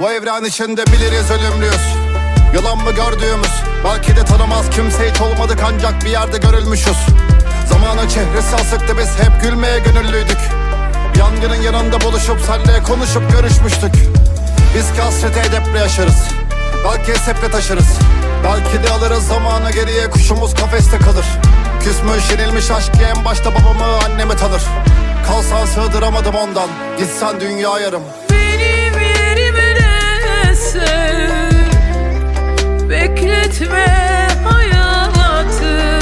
Bu evren içinde biliriz ölümlüyüz. Yalan mı gördüğümüz? Belki de tanımaz. Kimse hiç olmadık ancak bir yerde görülmüşüz. Zamanın çehresi asıktı biz hep gülmeye gönüllüydük. Yangının yanında buluşup senle konuşup görüşmüştük. Biz ki hasrete edeple yaşarız. Belki seple taşırız. Belki de alırız zamanı geriye kuşumuz kafeste kalır. Küsmüş yenilmiş aşk en başta babamı annemi tanır. Kalsan sığdıramadım ondan. Gitsen dünya yarım Bekletme hayatı.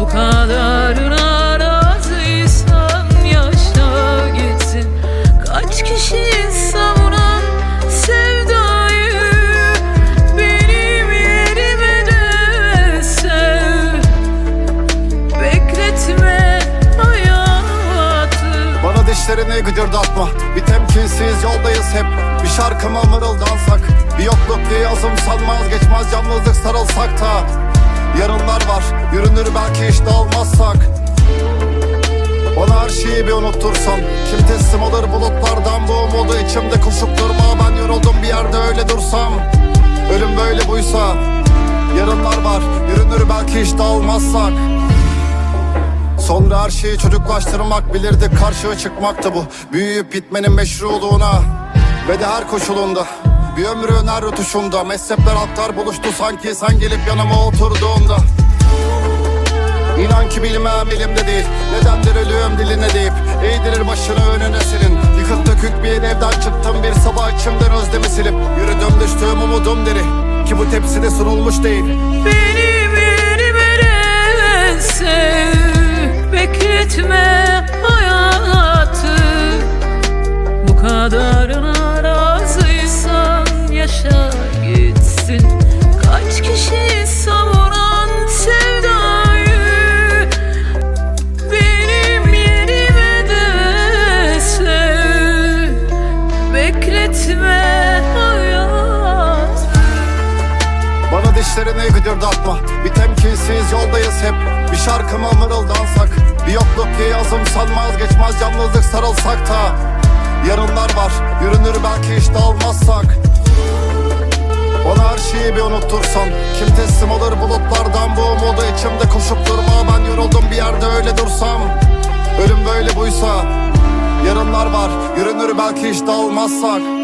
Bu kadarına razıysan yaşa gitsin. Kaç kişi savunan sevdayı Benim yerime de sev. Bekletme hayatı. Bana dişlerini gıcırdatma. Bir temkinsiz yoldayız hep şarkıma mırıldansak Bir yokluk diye azımsanmaz Geçmez yalnızlık sarılsak da. Yarınlar var Yürünür belki hiç dağılmazsak Bana her şeyi bir unuttursan Kim teslim alır bulutlardan Bu umudu? İçimde koşup durma Ben yoruldum bir yerde öyle dursam. Ölüm böyle buysa Yarınlar var Yürünür belki hiç dağılmazsak Sonra her şeyi çocuklaştırmak bilirdik karşıya çıkmaktı bu. Büyüyüp bitmenin meşruluğuna Ve de her koşulunda Bir ömrün her rutuşunda Mezhepler halklar buluştu sanki sen gelip yanıma oturduğunda. İnan ki bilmem elimde değil Nedendir ölüyorum diline deyip Eğdirir başını önüne senin Yıkık dökük bir evden çıktım bir sabah içimden özlemi silip Yürüdüm düştüğüm umudum deri Ki bu tepside sunulmuş değil. Benim yaşa gitsin. Kaç kişi savunan sevdayı Benim yerime de sev Bekletme hayatı Bana dişlerini gıcırdatma. Bir temkinsiz yoldayız hep. Bir şarkıma mırıldansak. Bir yokluk diye azımsanmaz Geçmez yalnızlık sarılsak da. Yarınlar var. Yürünür belki hiç dağılmazsak Bir unuttursan Kim teslim alır bulutlardan Bu umudu? İçimde koşup durma. Ben yoruldum bir yerde öyle dursam. Ölüm böyle buysa Yarınlar var. Yürünür belki hiç dağılmazsak